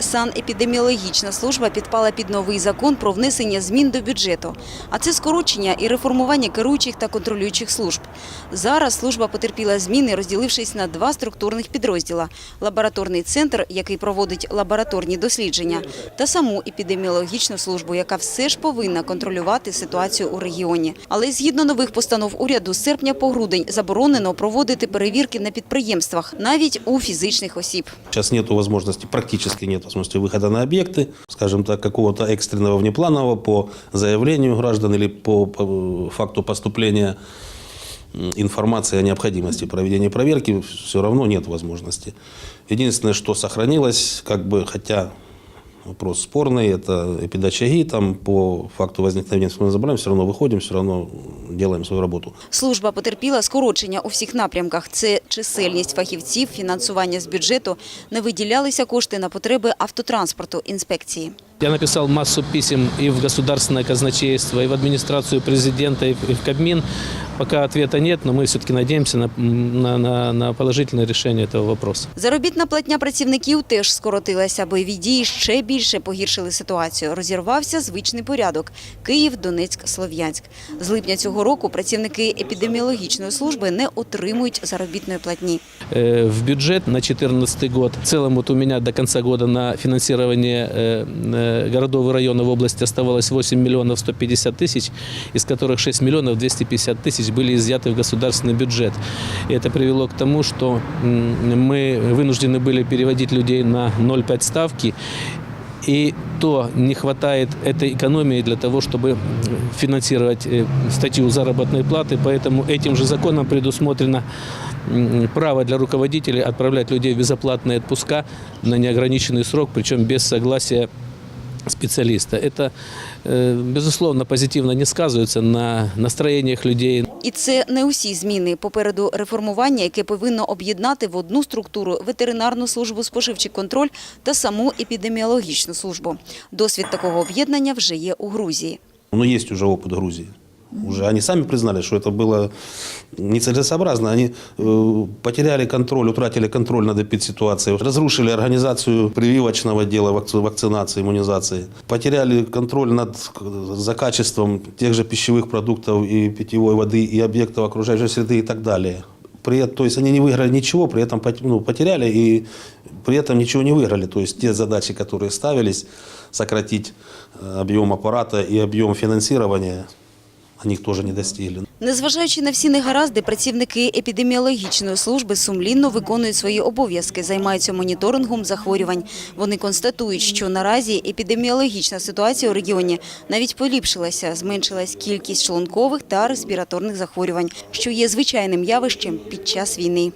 санепідеміологічна служба підпала під новий закон про внесення змін до бюджету. А це скорочення і реформування керуючих та контролюючих служб. Зараз служба потерпіла зміни, розділившись на два структурних підрозділа – лабораторний центр, який проводить лабораторні дослідження, та саму епідеміологічну службу, яка все ж повинна контролювати ситуацію у регіоні. Але згідно нових постанов уряду, з серпня по грудень заборонено проводити перевірки на підприємствах, навіть у фізичних осіб. Сейчас нет возможности, практически нет возможности выхода на объекты, скажем так, какого-то экстренного внепланового по заявлению граждан или по, по факту поступления м, информации о необходимости проведения проверки, все равно нет возможности. Единственное, что сохранилось, как бы, хотя вопрос спорный, это эпидочаги, там по факту возникновения инфекционных заболеваний все равно выходим, все равно делаем свою работу. Служба потерпіла скорочення у всіх напрямках. Це чисельність фахівців, фінансування з бюджету. Не виділялися кошти на потреби автотранспорту інспекції. Я написал массу писем и в государственное казначейство, и в администрацию президента, и в и в Кабмин. Пока ответа нет, но мы все-таки надеемся на, на, на, на положительное решение этого вопроса. Заробітна платня працівників теж скоротилася. Бойові дії ще більше погіршили ситуацію. Розірвався звичний порядок – Київ, Донецьк, Слов'янськ. З липня цього року працівники епідеміологічної служби не отримують заробітної платні. Э, В бюджет на 2014 год, в целом вот у меня до конца года на финансирование э, э, городов и районов области оставалось 8 миллионов 150 тысяч, из которых 6 миллионов 250 тысяч были изъяты в государственный бюджет. И это привело к тому, что мы вынуждены были переводить людей на 0,5 ставки, и то не хватает этой экономии для того, чтобы финансировать э, статью заработной платы. Поэтому этим же законом предусмотрено право для руководителей отправлять людей в безоплатные отпуска на неограниченный срок, причем без согласия специалиста. Это, э, безусловно, позитивно не сказывается на настроениях людей, І це не усі зміни. Попереду реформування, яке повинно об'єднати в одну структуру ветеринарну службу, споживчий контроль та саму епідеміологічну службу. Досвід такого об'єднання вже є у Грузії. Но есть уже опыт Грузии. Уже они сами признали, что это было нецелесообразно. Они э, потеряли контроль, утратили контроль над эпидситуацией, разрушили организацию прививочного дела вакци- вакцинации, иммунизации, потеряли контроль над за качеством тех же пищевых продуктов и питьевой воды, и объектов окружающей среды и так далее. При то есть они не выиграли ничего, при этом ну, потеряли и при этом ничего не выиграли. То есть те задачи, которые ставились, сократить э, объем аппарата и объем финансирования, они их тоже не достигли. Незважаючи на всі негаразди, працівники епідеміологічної служби сумлінно виконують свої обов'язки, займаються моніторингом захворювань. Вони констатують, що наразі епідеміологічна ситуація у регіоні навіть поліпшилася, зменшилась кількість шлункових та респіраторних захворювань, що є звичайним явищем під час війни.